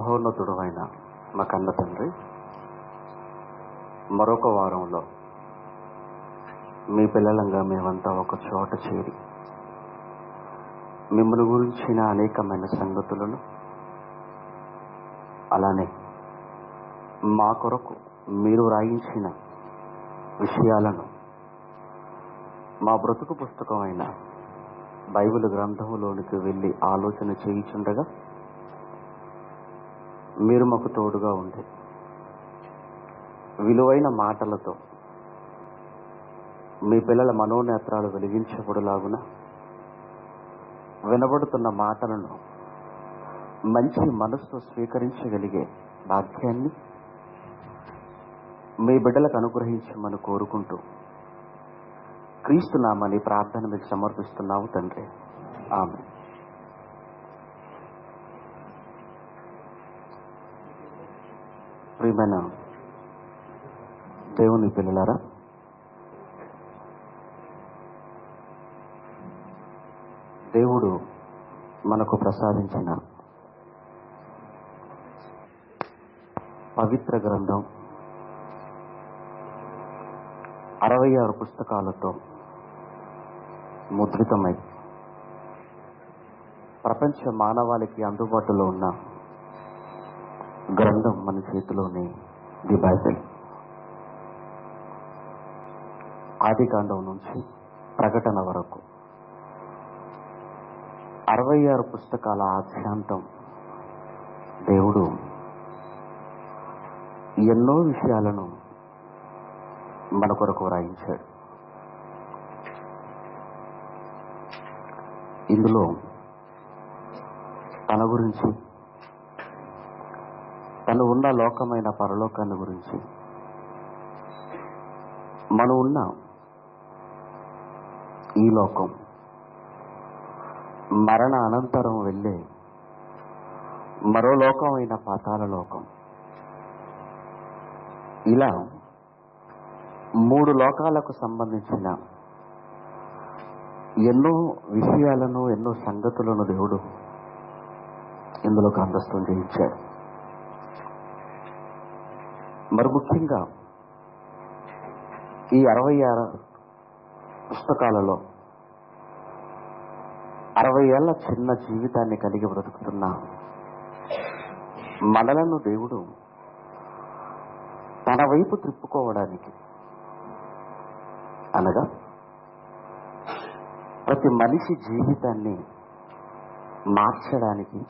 మహోన్నతుడు అయిన మా కన్న తండ్రి మరొక వారంలో మీ పిల్లలంగా మేమంతా ఒక చోట చేరి మిమ్మల్ని గురించిన అనేకమైన సంగతులను అలానే మా కొరకు మీరు రాయించిన విషయాలను మా బ్రతుకు పుస్తకమైన బైబిల్ గ్రంథములోనికి వెళ్ళి ఆలోచన చేయించుండగా మీరు మాకు తోడుగా ఉండి విలువైన మాటలతో మీ పిల్లల మనోనేత్రాలు వెలిగించబడులాగున వినబడుతున్న మాటలను మంచి మనస్సు స్వీకరించగలిగే భాగ్యాన్ని మీ బిడ్డలకు అనుగ్రహించమని కోరుకుంటూ క్రీస్తునామని ప్రార్థన మీకు సమర్పిస్తున్నాము తండ్రి. ఆమె ప్రియమైన దేవుని పిల్లలారా దేవుడు మనకు ప్రసాదించిన పవిత్ర గ్రంథం అరవై ఆరు పుస్తకాలతో ముద్రితమై ప్రపంచ మానవాళికి అందుబాటులో ఉన్న గ్రంథం మన చేతిలోని ది బైబిల్ ఆది కాండం నుంచి ప్రకటన వరకు. అరవై ఆరు పుస్తకాల ఆద్యాంతం దేవుడు ఎన్నో విషయాలను మన కొరకు వ్రాయించాడు. ఇందులో తన గురించి తను ఉన్న లోకమైన పరలోకాన్ని గురించి. మనం ఉన్న ఈ లోకం మరణ అనంతరం వెళ్ళే మరో లోకమైన పాతాల లోకం. ఇలా మూడు లోకాలకు సంబంధించిన ఎన్నో విషయాలను ఎన్నో సంగతులను దేవుడు ఇందులో గ్రంథస్థం చేయించాడు మరి ముఖ్యంగా ఈ అరవై ఆరు పుస్తకాలలో అరవై ఏళ్ళ చిన్న జీవితాన్ని కలిగి బ్రతుకుతున్న మనలను దేవుడు తన వైపు తిప్పుకోవడానికి అనగా ప్రతి మనిషి జీవితాన్ని మార్చడానికి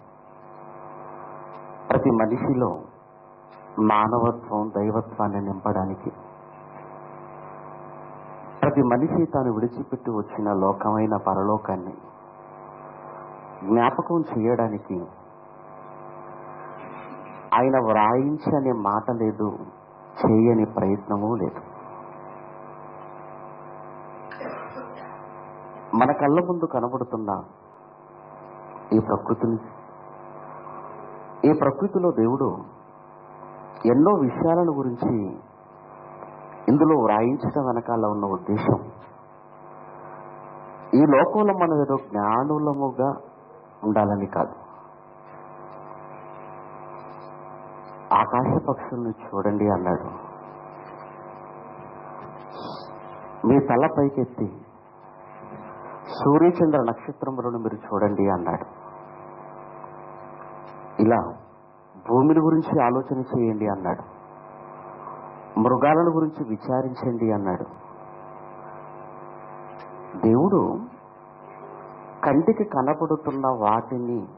ప్రతి మనిషిలో మానవత్వం దైవత్వాన్ని నింపడానికి. ప్రతి మనిషి తాను విడిచిపెట్టి వచ్చిన లోకమైన పరలోకాన్ని జ్ఞాపకం చేయడానికి ఆయన వ్రాయించనే మాట లేదు చేయని ప్రయత్నము లేదు. మన కళ్ళ ముందు కనబడుతున్న ఈ ప్రకృతిని ఈ ప్రకృతిలో దేవుడు ఎన్నో విషయాలను గురించి ఇందులో వ్రాయించడం వెనకాల ఉన్న ఉద్దేశం. ఈ లోకంలో మనం ఏదో జ్ఞానులముగా ఉండాలని కాదు. ఆకాశ పక్షుల్ని చూడండి అన్నాడు. మీ తల పైకెత్తి సూర్యచంద్ర నక్షత్రములను మీరు చూడండి అన్నాడు. ఇలా భూమిని గురించి ఆలోచన చేయండి అన్నాడు. మృగాలను గురించి విచారించండి అన్నాడు. దేవుడు కంటికి కనపడుతున్న వాటిని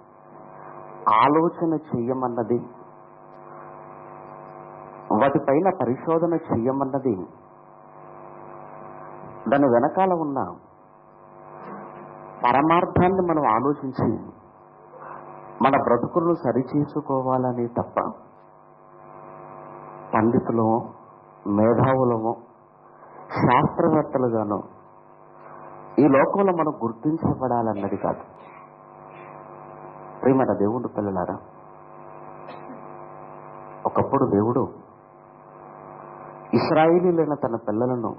ఆలోచన చేయమన్నది వాటిపైన పరిశోధన చేయమన్నది దాని వెనకాల ఉన్న పరమార్థాన్ని మనం ఆలోచించి మన బ్రతుకులను సరిచేసుకోవాలని తప్ప పండితులమో మేధావులమో శాస్త్రవేత్తలుగాను ఈ లోకంలో మనం గుర్తించబడాలన్నది కాదు. ప్రియమైన దేవుడు పిల్లలారా ఒకప్పుడు దేవుడు ఇస్రాయిలీలైన తన పిల్లలను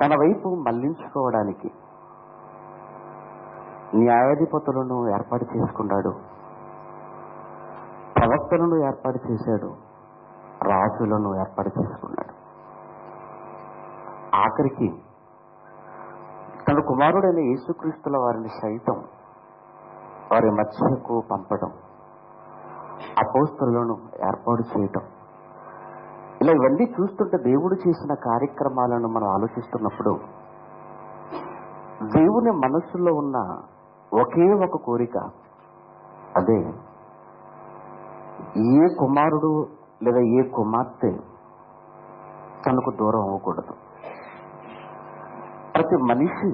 తన వైపు మళ్ళించుకోవడానికి న్యాయాధిపతులను ఏర్పాటు చేసుకున్నాడు ప్రవక్తలను ఏర్పాటు చేశాడు. రాజులను ఏర్పాటు చేసుకున్నాడు ఆఖరికి తన కుమారుడైన యేసుక్రీస్తుల వారిని సైతం వారి మధ్యకు పంపడం అపోస్తులను ఏర్పాటు చేయటం. ఇలా ఇవన్నీ చూస్తుంటే దేవుడు చేసిన కార్యక్రమాలను మనం ఆలోచిస్తున్నప్పుడు దేవుని మనస్సులో ఉన్న ఒకే ఒక కోరిక. అదే ఏ కుమారుడు లేదా ఏ కుమార్తె తనకు దూరం అవ్వకూడదు. ప్రతి మనిషి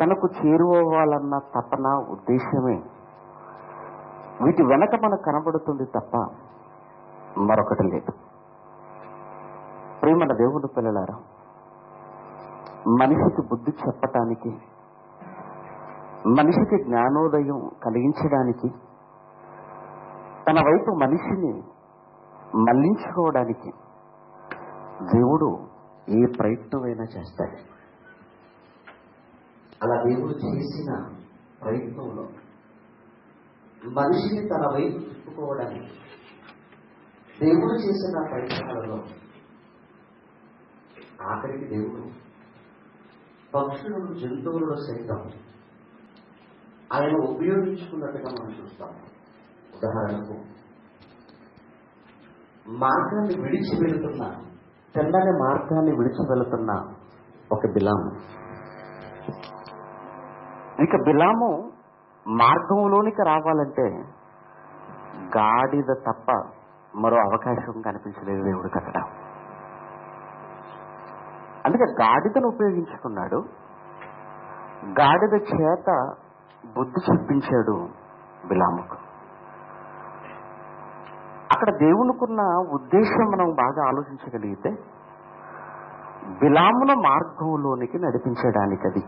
తనకు చేరువవ్వాలన్న తపన ఉద్దేశమే వీటి వెనక మనకు కనబడుతుంది తప్ప మరొకటి లేదు. ప్రేమన దేవుని పిల్లలారా మనిషికి బుద్ధి చెప్పటానికి మనిషికి జ్ఞానోదయం కలిగించడానికి తన వైపు మనిషిని మళ్ళించుకోవడానికి దేవుడు ఏ ప్రయత్నమైనా చేస్తాడు. అలా దేవుడు చేసిన ప్రయత్నంలో మనిషిని తన వైపు తిప్పుకోవడానికి దేవుడు చేసిన ప్రయత్నాలలో ఆఖరికి దేవుడు పక్షులను జంతువులను సైతం ఆయన ఉపయోగించుకున్నట్టుగా మనం చూస్తాం. ఉదాహరణకు మార్గాన్ని విడిచి వెళుతున్న తెల్లని మార్గాన్ని విడిచి వెళుతున్న ఒక బిలాము. ఇక బిలాము మార్గంలోనికి రావాలంటే గాడిద తప్ప మరో అవకాశం కనిపించలేదు దేవుడికి అక్కడ అందుకే గాడిదను ఉపయోగించుకున్నాడు. గాడిద చేత బుద్ధి చెప్పించాడు బిలాముకు. అక్కడ దేవునికున్న ఉద్దేశం మనం బాగా ఆలోచించగలిగితే బిలామున మార్గంలోనికి నడిపించడానికి అది.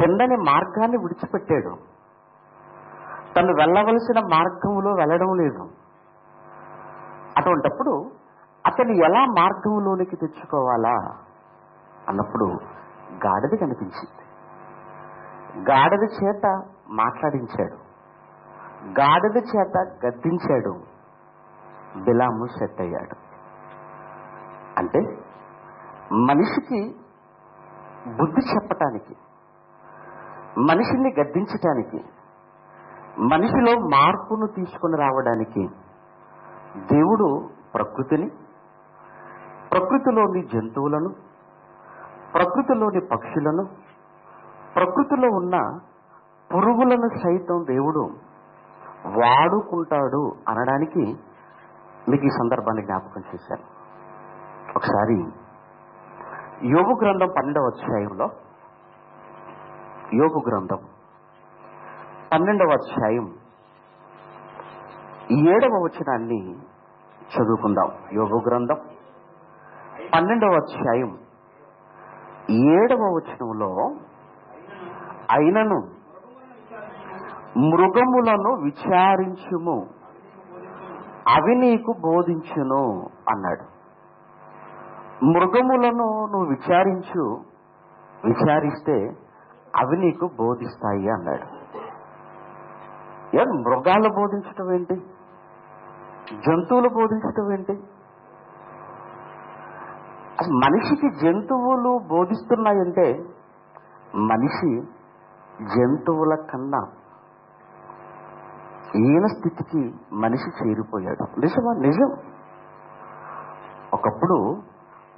తిండని మార్గాన్ని విడిచిపెట్టాడు. తను వెళ్ళవలసిన మార్గంలో వెళ్ళడం లేదు. అటువంటప్పుడు అతను ఎలా మార్గంలోనికి తెచ్చుకోవాలా అన్నప్పుడు గాడిది కనిపించింది. గాడిద చేత మాట్లాడించాడు. గాడిద చేత గద్దించాడు. బిలాము సెట్ అయ్యాడు అంటే మనిషికి బుద్ధి చెప్పటానికి మనిషిని గద్దించటానికి మనిషిలో మార్పును తీసుకుని రావడానికి దేవుడు ప్రకృతిని ప్రకృతిలోని జంతువులను ప్రకృతిలోని పక్షులను ప్రకృతిలో ఉన్న పురుగులను సైతం దేవుడు వాడుకుంటాడు అనడానికి మీకు ఈ సందర్భాన్ని జ్ఞాపకం చేశాను. ఒకసారి యోగు గ్రంథం పన్నెండవ అధ్యాయంలో యోగు గ్రంథం పన్నెండవ అధ్యాయం ఏడవ వచనాన్ని చదువుకుందాం. యోగు గ్రంథం పన్నెండవ అధ్యాయం ఏడవ వచనంలో అయినను మృగములను విచారించుము. అవి నీకు బోధించును అన్నాడు. మృగములను నువ్వు విచారించు విచారిస్తే అవి నీకు బోధిస్తాయి అన్నాడు. ఏ మృగాలు బోధించటం ఏంటి? జంతువులు బోధించటం ఏంటి? మనిషికి జంతువులు బోధిస్తున్నాయంటే మనిషి జంతువుల కన్నా ఈయన స్థితికి మనిషి చేరిపోయాడు. నిజమా? నిజం. ఒకప్పుడు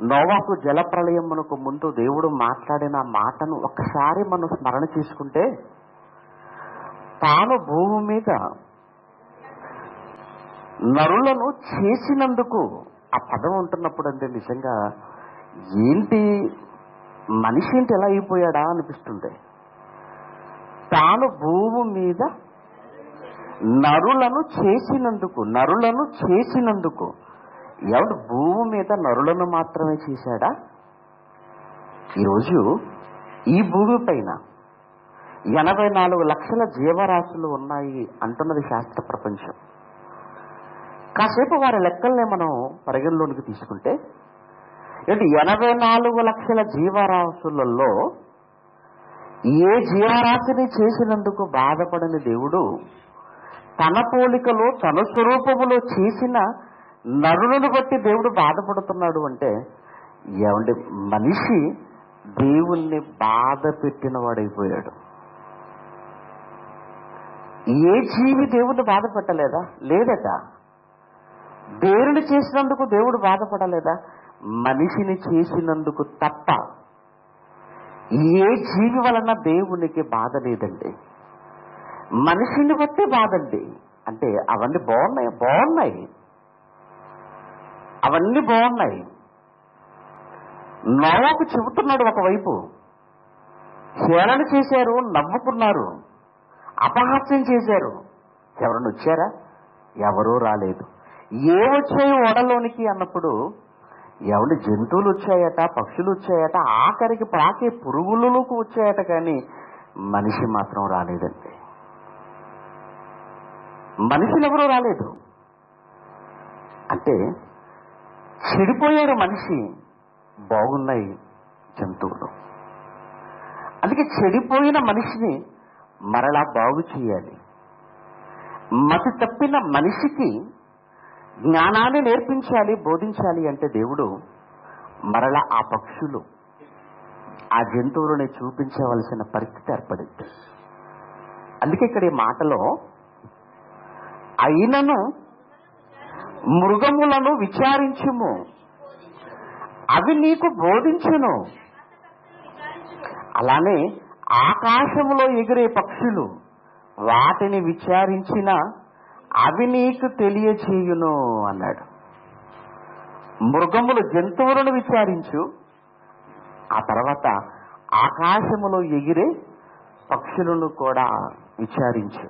నోవాకు జలప్రలయమునకు ముందు దేవుడు మాట్లాడిన మాటను ఒక్కసారి మనం స్మరణ చేసుకుంటే తాను భూమి మీద నరులను చేసినందుకు ఆ పదం ఉంటున్నప్పుడు అంటే నిజంగా ఏంటి? మనిషి ఏంటి ఎలా అయిపోయాడా అనిపిస్తుంది తాను భూమి మీద నరులను చేసినందుకు నరులను చేసినందుకు. ఎవడు భూమి మీద నరులను మాత్రమే చేశాడా? ఈరోజు ఈ భూమి పైన ఎనభై నాలుగు లక్షల జీవరాశులు ఉన్నాయి అంటున్నది శాస్త్ర ప్రపంచం. కాసేపు వారి లెక్కల్ని మనం పరిగణలోనికి తీసుకుంటే ఎనభై నాలుగు లక్షల జీవరాశులలో ఏ జీవరాశిని చేసినందుకు బాధపడని దేవుడు తన పోలికలో తన స్వరూపములో చేసిన నరులను బట్టి దేవుడు బాధపడుతున్నాడు అంటే ఏమంటే మనిషి దేవుణ్ణి బాధ పెట్టిన వాడైపోయాడు ఏ జీవి దేవుణ్ణి బాధ పెట్టలేదా? లేదట. దేవుని చేసినందుకు దేవుడు బాధపడలేదా? మనిషిని చేసినందుకు తప్ప ఏ జీవి వలన దేవునికి బాధ లేదండి? మనిషిని బట్టి బాధండి. అంటే అవన్నీ బాగున్నాయి బాగున్నాయి. అవన్నీ బాగున్నాయి. నోవాకు చెబుతున్నాడు ఒకవైపు హేళన చేశారు నవ్వుకున్నారు అపహాస్యం చేశారు. ఎవరన్నా వచ్చారా? ఎవరూ రాలేదు. ఏ వచ్చాయి ఓడలోనికి అన్నప్పుడు ఎవరి జంతువులు వచ్చాయట పక్షులు వచ్చాయట ఆఖరికి పాకే పురుగులకు వచ్చాయట కానీ మనిషి మాత్రం రాలేదండి. మనుషులు ఎవరూ రాలేదు. అంటే చెడిపోయాడు మనిషి బాగున్నాయి జంతువులు. అందుకే చెడిపోయిన మనిషిని మరలా బాగు చేయాలి. మతి తప్పిన మనిషికి జ్ఞానాన్ని నేర్పించాలి బోధించాలి అంటే దేవుడు మరలా ఆ పక్షులు ఆ జంతువులని చూపించవలసిన పరిస్థితి ఏర్పడింది. అందుకే ఇక్కడ ఈ మాటలో అయినను మృగములను విచారించుము అవి నీకు బోధించును. అలానే ఆకాశములో ఎగిరే పక్షులు వాటిని విచారించిన అవి నీకు తెలియచేయును అన్నాడు. మృగములు జంతువులను విచారించు. ఆ తర్వాత ఆకాశములో ఎగిరే పక్షులను కూడా విచారించు.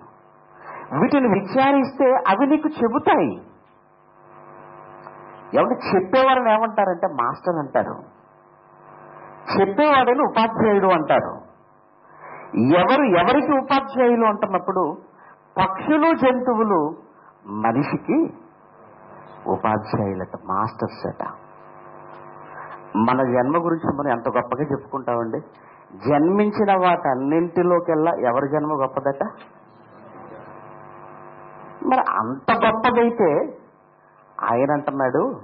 వీటిని విచారిస్తే అవి నీకు చెబుతాయి. ఎవరు చెప్పేవారిని ఏమంటారంటే మాస్టర్ అంటారు. చెప్పేవాడని ఉపాధ్యాయుడు అంటారు. ఎవరు ఎవరికి ఉపాధ్యాయులు అంటున్నప్పుడు పక్షులు జంతువులు మనిషికి ఉపాధ్యాయులట మాస్టర్స్ అట. మన జన్మ గురించి మనం ఎంత గొప్పగా చెప్పుకుంటామండి? జన్మించిన వాటన్నింటిలోకెల్లా ఎవరి జన్మ గొప్పదట? మరి అంత గొప్పదైతే ఆయన అంటున్నాడు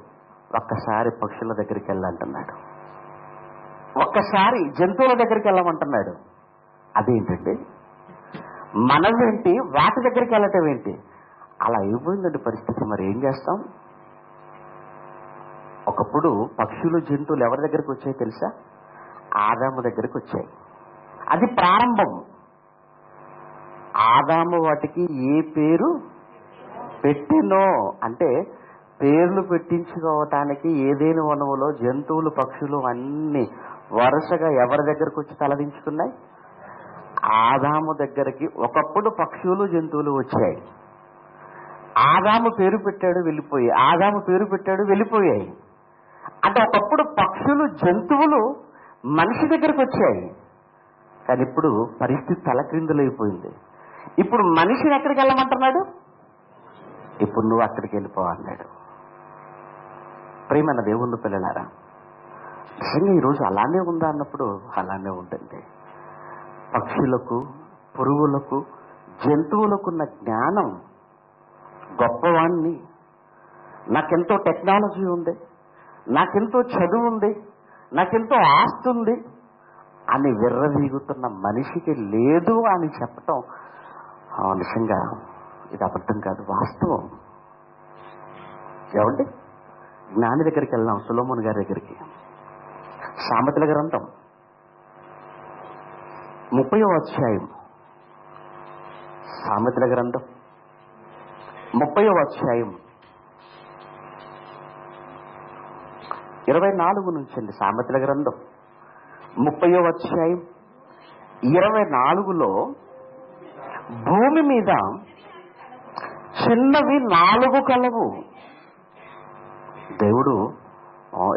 ఒక్కసారి పక్షుల దగ్గరికి వెళ్ళంటున్నాడు ఒక్కసారి జంతువుల దగ్గరికి వెళ్ళమంటున్నాడు అదేంటండి? మనమేంటి? వాటి దగ్గరికి వెళ్ళటం ఏంటి? అలా అయిపోయిందండి పరిస్థితి. మరి ఏం చేస్తాం? ఒకప్పుడు పక్షులు జంతువులు ఎవరి దగ్గరికి వచ్చాయి తెలుసా? ఆదాము దగ్గరికి వచ్చాయి. అది ప్రారంభం. ఆదాము వాటికి ఏ పేరు పెట్టినో అంటే పేర్లు పెట్టించుకోవటానికి ఏదేని వనములో జంతువులు పక్షులు అన్ని వరుసగా ఎవరి దగ్గరకు వచ్చి తలదించుకున్నాయి? ఆదాము దగ్గరికి ఒకప్పుడు పక్షులు జంతువులు వచ్చాయి. ఆదాము పేరు పెట్టాడు వెళ్ళిపోయాయి. ఆదాము పేరు పెట్టాడు వెళ్ళిపోయాయి. అంటే ఒకప్పుడు పక్షులు జంతువులు మనిషి దగ్గరకు వచ్చాయి. కానీ ఇప్పుడు పరిస్థితి తలక్రిందులైపోయింది. ఇప్పుడు మనిషిని ఎక్కడికి వెళ్ళమంటున్నాడు? ఇప్పుడు నువ్వు అక్కడికి వెళ్ళిపోవన్నాడు ప్రేమ ప్రేమన్న దేవుళ్ళు పిల్లలారా నిజంగా ఈరోజు అలానే ఉందా అన్నప్పుడు అలానే ఉంటుంది పక్షులకు పురుగులకు జంతువులకున్న జ్ఞానం గొప్పవాణ్ణి. నాకెంతో టెక్నాలజీ ఉంది నాకెంతో చదువు ఉంది నాకెంతో ఆస్తి ఉంది అని విర్రవీగుతున్న మనిషికి లేదు అని చెప్పటం. నిజంగా ఇది అబద్ధం కాదు వాస్తవం. ఏమండి? జ్ఞాని దగ్గరికి వెళ్ళాం సులోమన్ గారి దగ్గరికి. సామెతల గ్రంథం. ముప్పయో అధ్యాయం. సామెతల గ్రంథం. ముప్పయో అధ్యాయం. ఇరవై నాలుగు నుంచి అండి సామెతల గ్రంథం. ముప్పయో అధ్యాయం. ఇరవై నాలుగులో భూమి మీద చిన్నవి నాలుగు కలవు. దేవుడు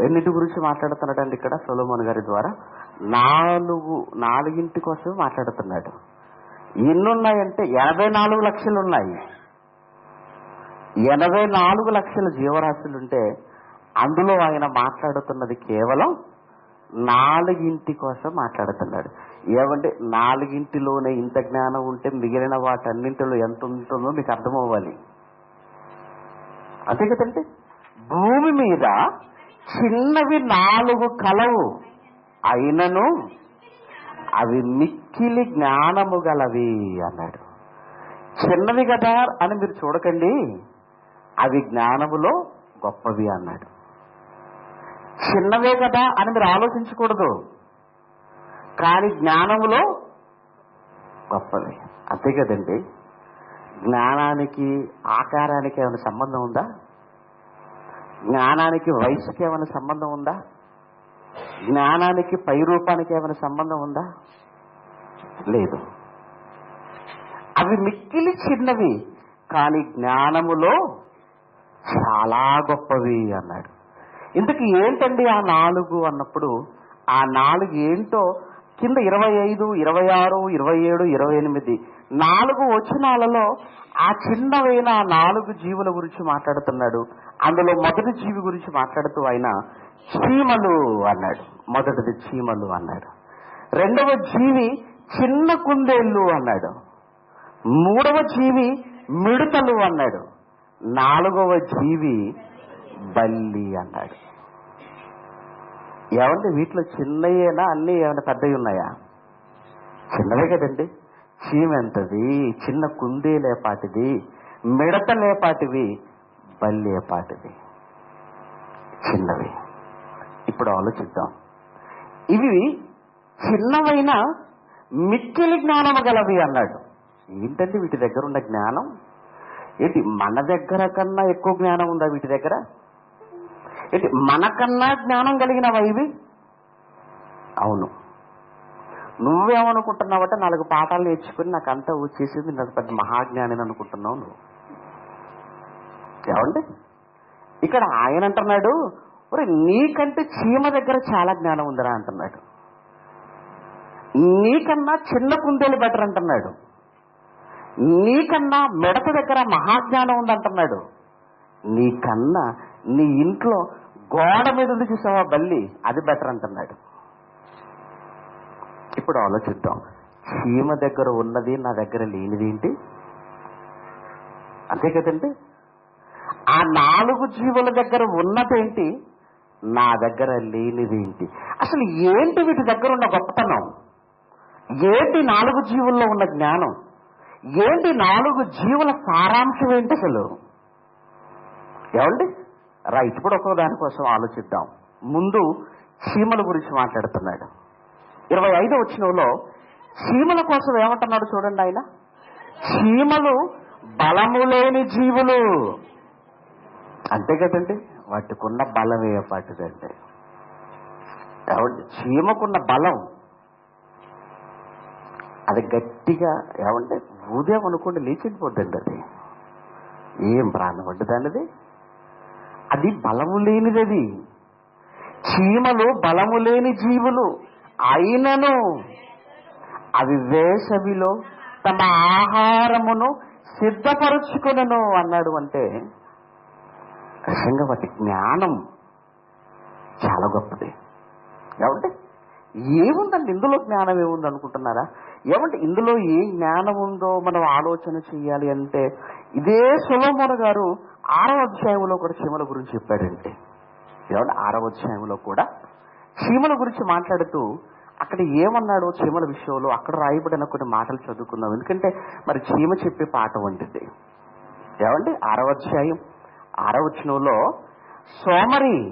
ఎన్నిటి గురించి మాట్లాడుతున్నాడండి ఇక్కడ? సొలోమోన్ గారి ద్వారా. నాలుగు నాలుగింటి కోసం మాట్లాడుతున్నాడు. ఎన్నున్నాయంటే ఎనభై నాలుగు లక్షలు ఉన్నాయి ఎనభై నాలుగు లక్షల జీవరాశులుంటే అందులో ఆయన మాట్లాడుతున్నది కేవలం నాలుగింటి కోసం మాట్లాడుతున్నాడు. ఏమంటే నాలుగింటిలోనే ఇంత జ్ఞానం ఉంటే మిగిలిన వాటన్నింటిలో ఎంత ఉంటుందో మీకు అర్థమవ్వాలి. అంతే కదండి? భూమి మీద చిన్నవి నాలుగు కలవు. అయినను అవి మిక్కిలి జ్ఞానము గలవి అన్నాడు. చిన్నవి కదా అని మీరు చూడకండి అవి జ్ఞానములో గొప్పవి అన్నాడు. చిన్నవే కదా అని మీరు ఆలోచించకూడదు కానీ జ్ఞానములో గొప్పవి. అంతే కదండి జ్ఞానానికి ఆకారానికి ఏమైనా సంబంధం ఉందా? జ్ఞానానికి వయసుకి ఏమైనా సంబంధం ఉందా? జ్ఞానానికి పై రూపానికి ఏమైనా సంబంధం ఉందా? లేదు. అవి మిక్కిలి చిన్నవి కానీ జ్ఞానములో చాలా గొప్పవి అన్నాడు. ఇంతకు ఏంటండి ఆ నాలుగు అన్నప్పుడు ఆ నాలుగు ఏంటో కింద ఇరవై ఐదు ఇరవై ఆరు ఇరవై ఏడు ఇరవై ఎనిమిది నాలుగు వచనాలలో ఆ చిన్నవైన నాలుగు జీవుల గురించి మాట్లాడుతున్నాడు. అందులో మొదటి జీవి గురించి మాట్లాడుతూ ఆయన చీమలు అన్నాడు. మొదటిది చీమలు అన్నాడు. రెండవ జీవి చిన్న కుందేళ్ళు అన్నాడు. మూడవ జీవి మిడతలు అన్నాడు. నాలుగవ జీవి బల్లి అన్నాడు. ఏమంటే వీటిలో చిన్నయేనా అన్ని ఏమైనా పెద్దవి ఉన్నాయా? చిన్నవే కదండి. చీమ ఎంతది? చిన్న కుందేలేపాటిది మిడతలేపాటివి బల్లేపాటివి చిన్నవి. ఇప్పుడు ఆలోచిద్దాం. ఇవి చిన్నవైన మిక్కిలి జ్ఞానము గలవి అన్నాడు. ఏంటంటే వీటి దగ్గర ఉన్న జ్ఞానం? ఏంటి మన దగ్గర కన్నా ఎక్కువ జ్ఞానం ఉందా వీటి దగ్గర? ఏంటి మనకన్నా జ్ఞానం కలిగినవా ఇవి? అవును. నువ్వేమనుకుంటున్నావంటే నాలుగు పాఠాలు నేర్చుకుని నాకు అంతా వచ్చేసింది నాకు పెద్ద మహాజ్ఞాని అనుకుంటున్నావు నువ్వు. ఏమండి? ఇక్కడ ఆయన అంటున్నాడు నీకంటే చీమ దగ్గర చాలా జ్ఞానం ఉందిరా అంటున్నాడు. నీకన్నా చిన్న కుందేలు బెటర్ అంటున్నాడు. నీకన్నా మెడత దగ్గర మహాజ్ఞానం ఉందంటున్నాడు. నీకన్నా నీ ఇంట్లో గోడ మీద ఉంది చూసావా బల్లి? అది బెటర్ అంటున్నాడు. ఇప్పుడు ఆలోచిద్దాం. చీమ దగ్గర ఉన్నది నా దగ్గర లేనిది ఏంటి? అంతే కదండి. ఆ నాలుగు జీవుల దగ్గర ఉన్నదేంటి నా దగ్గర లేనిదేంటి అసలు ఏంటి వీటి దగ్గర ఉన్న గొప్పతనం? ఏంటి నాలుగు జీవుల్లో ఉన్న జ్ఞానం? ఏంటి నాలుగు జీవుల సారాంశం ఏంటి అసలు? ఏమండి? రైట్ ఇప్పుడు ఒక దానికోసం ఆలోచిద్దాం. ముందు చీమల గురించి మాట్లాడుతున్నాడు. ఇరవై ఐదు వచ్చినలో చీమల కోసం ఏమంటున్నాడు చూడండి ఆయన. చీమలు బలము లేని జీవులు. అంతే కదండి? వాటికున్న బలం ఏపాటిదండి ఏమంటే చీమకున్న బలం. అది గట్టిగా ఏమంటే ఉదయం అనుకోండి లేచిపోద్దండి అది. ఏం ప్రాణం దానిది? అది బలము లేనిది అది. చీమలు బలము లేని జీవులు అయినను అవి వేసవిలో తమ ఆహారమును సిద్ధపరుచుకునను అన్నాడు అంటే నిజంగా వాటి జ్ఞానం చాలా గొప్పది. ఏమంటే ఏముందండి? ఇందులో జ్ఞానం ఏముంది అనుకుంటున్నారా? ఏమంటే ఇందులో ఏ జ్ఞానం ఉందో మనం ఆలోచన చేయాలి అంటే ఇదే సులోమోన గారు ఆరవ అధ్యాయంలో కూడా చీమల గురించి చెప్పాడంటే. ఏమంటే ఆరవ అధ్యాయంలో కూడా చీమల గురించి మాట్లాడుతూ అక్కడ ఏమన్నాడో చీమల విషయంలో అక్కడ రాయబడిన కొన్ని మాటలు చదువుకున్నాం ఎందుకంటే మరి చీమ చెప్పే పాట వంటిది. ఏమండి ఆరవ అధ్యాయం ఆరవచనంలో సోమరి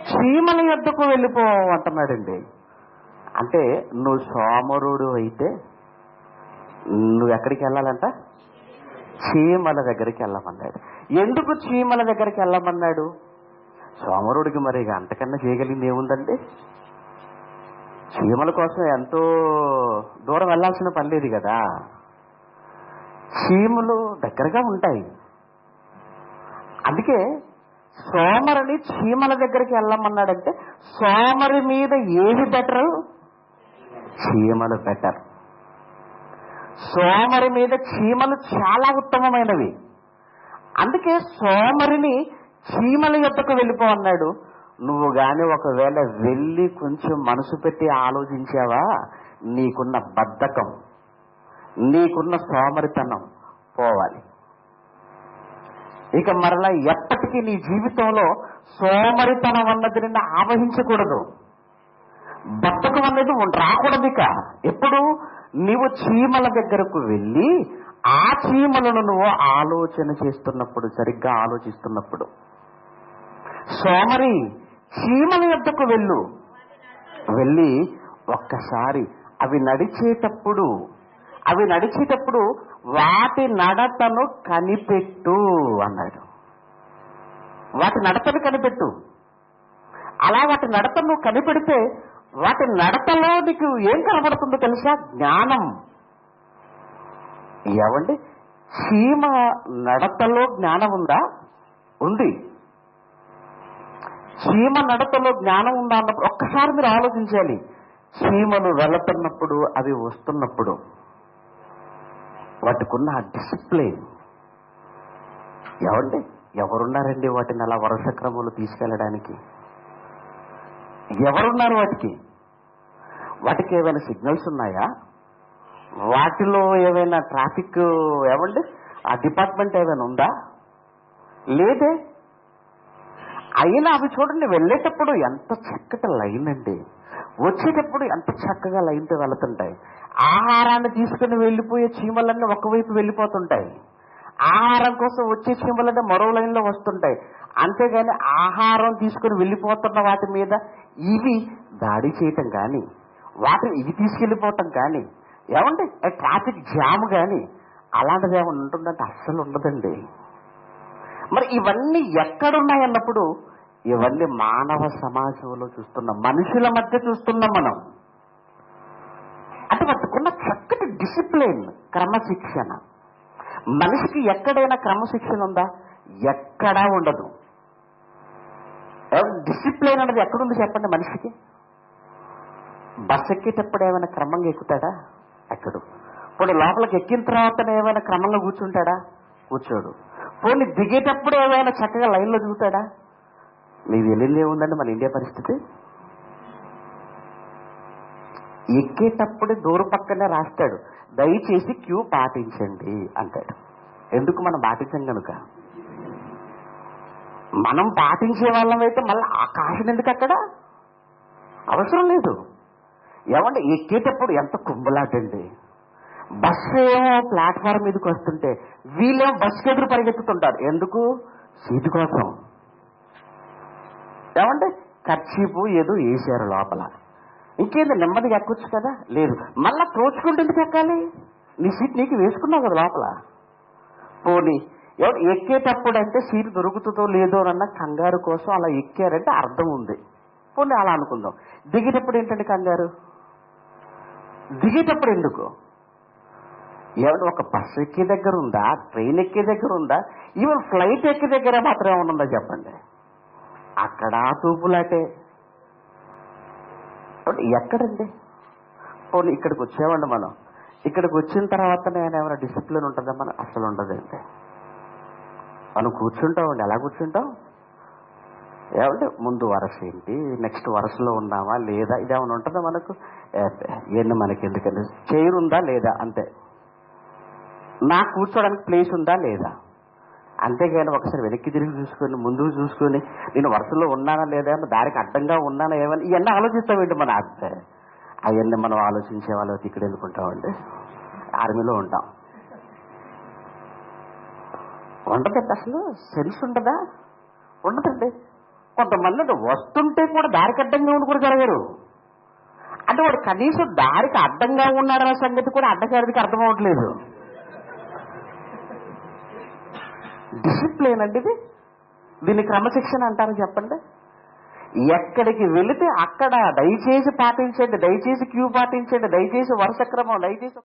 చీమల యొద్దకు వెళ్ళిపోవు అంటున్నాడండి అంటే నువ్వు సోమరుడు అయితే నువ్వు ఎక్కడికి వెళ్ళాలంట? చీమల దగ్గరికి వెళ్ళమన్నాడు. ఎందుకు చీమల దగ్గరికి వెళ్ళమన్నాడు? సోమరుడికి మరి అంతకన్నా చేయగలిగింది ఏముందండి? చీమల కోసం ఎంతో దూరం వెళ్ళాల్సిన పని లేదు కదా. చీమలు దగ్గరగా ఉంటాయి. అందుకే సోమరిని చీమల దగ్గరికి వెళ్ళమన్నాడంటే సోమరి మీద ఏది బెటర్ చీమలు బెటర్ సోమరి మీద చీమలు చాలా ఉత్తమమైనవి. అందుకే సోమరిని చీమల యొక్కకు వెళ్ళిపో అన్నాడు. నువ్వు గాని ఒకవేళ వెళ్ళి కొంచెం మనసు పెట్టి ఆలోచించావా? నీకున్న బద్ధకం నీకున్న సోమరితనం పోవాలి. ఇక మరలా ఎప్పటికీ నీ జీవితంలో సోమరితనం అన్నది నిన్ను ఆవహించకూడదు. బతకం అనేది రాకూడదు ఇక. ఎప్పుడు? నీవు చీమల దగ్గరకు వెళ్ళి ఆ చీమలను నువ్వు ఆలోచన చేస్తున్నప్పుడు సరిగ్గా ఆలోచిస్తున్నప్పుడు. సోమరి చీమల యొద్దకు వెళ్ళు. వెళ్ళి ఒక్కసారి అవి నడిచేటప్పుడు అవి నడిచేటప్పుడు వాటి నడతను కనిపెట్టు అన్నాడు. వాటి నడతను కనిపెట్టు. అలా వాటి నడతను నువ్వు కనిపెడితే వాటి నడతలో నీకు ఏం కనబడుతుందో తెలుసా? జ్ఞానం. ఏమండి? చీమ నడతలో జ్ఞానం ఉందా? ఉంది. చీమ నడతలో జ్ఞానం ఉందా అన్నప్పుడు ఒక్కసారి మీరు ఆలోచించాలి. చీమలు వెళుతున్నప్పుడు అవి వస్తున్నప్పుడు. వాటికున్న ఆ డిసిప్లిన్ ఏమండి? ఎవరున్నారండి వాటిని అలా వరుస క్రమంలో తీసుకెళ్ళడానికి? ఎవరున్నారు వాటికి? వాటికి ఏమైనా సిగ్నల్స్ ఉన్నాయా? వాటిలో ఏమైనా ట్రాఫిక్ ఏమండి? ఆ డిపార్ట్మెంట్ ఏమైనా ఉందా? లేదే. అయినా అవి చూడండి వెళ్ళేటప్పుడు ఎంత చక్కటి లైన్ అండి. వచ్చేటప్పుడు ఎంత చక్కగా లైన్తో వెళుతుంటాయి. ఆహారాన్ని తీసుకుని వెళ్ళిపోయే చీమలన్నీ ఒకవైపు వెళ్ళిపోతుంటాయి. ఆహారం కోసం వచ్చే చీమలన్నీ మరో లైన్లో వస్తుంటాయి. అంతేగాని ఆహారం తీసుకుని వెళ్ళిపోతున్న వాటి మీద ఇవి దాడి చేయటం కానీ వాటిని ఇవి తీసుకెళ్ళిపోవటం కానీ ఏమండి? ట్రాఫిక్ జామ్ కానీ అలాంటిది ఏమైనా ఉంటుందంటే అస్సలు ఉండదండి. మరి ఇవన్నీ ఎక్కడున్నాయన్నప్పుడు ఇవన్నీ మానవ సమాజంలో చూస్తున్నాం. మనుషుల మధ్య చూస్తున్నాం మనం. అంటే వాళ్ళకున్న చక్కటి డిసిప్లిన్ క్రమశిక్షణ. మనిషికి ఎక్కడైనా క్రమశిక్షణ ఉందా? ఎక్కడా ఉండదు. డిసిప్లిన్ అనేది ఎక్కడుంది చెప్పండి మనిషికి? బస్ ఎక్కేటప్పుడు ఏమైనా క్రమంగా ఎక్కుతాడా? ఎక్కడు. పోనీ లోపలికి ఎక్కిన తర్వాత ఏమైనా క్రమంగా కూర్చుంటాడా? కూర్చోడు. పోనీ దిగేటప్పుడు ఏమైనా చక్కగా లైన్లో దిగుతాడా? మీరు వెళ్ళింది ఏముందండి మన ఇండియా పరిస్థితి. ఎక్కేటప్పుడే దూరం పక్కనే రాస్తాడు. దయచేసి క్యూ పాటించండి అంటాడు. ఎందుకు మనం పాటించం కనుక మనం పాటించే వాళ్ళమైతే మళ్ళీ ఆ కాషన్ ఎందుకు అక్కడ? అవసరం లేదు. ఏమంటే ఎక్కేటప్పుడు ఎంత కుంభలాటండి. బస్సు ఏమో ప్లాట్ఫామ్ మీదకి వస్తుంటే వీళ్ళేమో బస్సు ఎదురు పరిగెత్తుతుంటారు. ఎందుకు? సీటు కోసం. ఏమంటే ఖర్చీపు ఏదో వేసారు లోపల. ఇంకేంది నెమ్మదిగా ఎక్కొచ్చు కదా? లేదు. మళ్ళా తోచుకుంటూ ఎందుకు ఎక్కాలి? నీ సీట్ నీకు వేసుకున్నావు కదా లోపల. పోనీ ఎవరు ఎక్కేటప్పుడు అంటే సీట్ దొరుకుతుందో లేదో అన్న కంగారు కోసం అలా ఎక్కారంటే అర్థం ఉంది. పోనీ అలా అనుకుందాం. దిగేటప్పుడు ఏంటండి కంగారు? దిగేటప్పుడు ఎందుకు? ఏమైనా ఒక బస్సు ఎక్కే దగ్గర ఉందా? ట్రైన్ ఎక్కే దగ్గర ఉందా? ఈవెన్ ఫ్లైట్ ఎక్కే దగ్గర మాత్రం ఏమైనా ఉందా చెప్పండి? అక్కడ తూపులాటే. ఎక్కడండి? పోనీ ఇక్కడికి వచ్చామండి మనం. ఇక్కడికి వచ్చిన తర్వాత నేను ఏమైనా డిసిప్లిన్ ఉంటుందా మనం? అసలు ఉండదండి. మనం కూర్చుంటామండి. ఎలా కూర్చుంటాం? ఏమంటే ముందు వరుస ఏంటి? నెక్స్ట్ వరుసలో ఉన్నామా లేదా? ఇదేమైనా ఉంటుందా మనకు? ఏంటి మనకి ఎందుకంటే చైర్ ఉందా లేదా? అంతే. నాకు కూర్చోడానికి ప్లేస్ ఉందా లేదా? అంతేగాని ఒకసారి వెనక్కి తిరిగి చూసుకొని ముందుకు చూసుకొని నేను వరుసలో ఉన్నానా లేదా అని దారికి అడ్డంగా ఉన్నానా ఏమని ఇవన్నీ ఆలోచిస్తామండి మన అంతే అవన్నీ మనం ఆలోచించే వాళ్ళకి ఇక్కడ వెళ్ళుకుంటామండి. ఆర్మీలో ఉంటాం. ఉండదండి అసలు. సెన్స్ ఉండదా? ఉండదండి. కొంతమంది వస్తుంటే కూడా దారికి అడ్డంగా ఉండి కూడా జరగరు. అంటే వాడు కనీసం దారికి అడ్డంగా ఉన్నాడన్న సంగతి కూడా అడ్డగారికి అర్థం అవ్వట్లేదు. డిసిప్లిన్ అండి ఇది. దీన్ని క్రమశిక్షణ అంటారు చెప్పండి. ఎక్కడికి వెళితే అక్కడ దయచేసి పాటించండి దయచేసి క్యూ పాటించండి దయచేసి వరుస క్రమం దయచేసి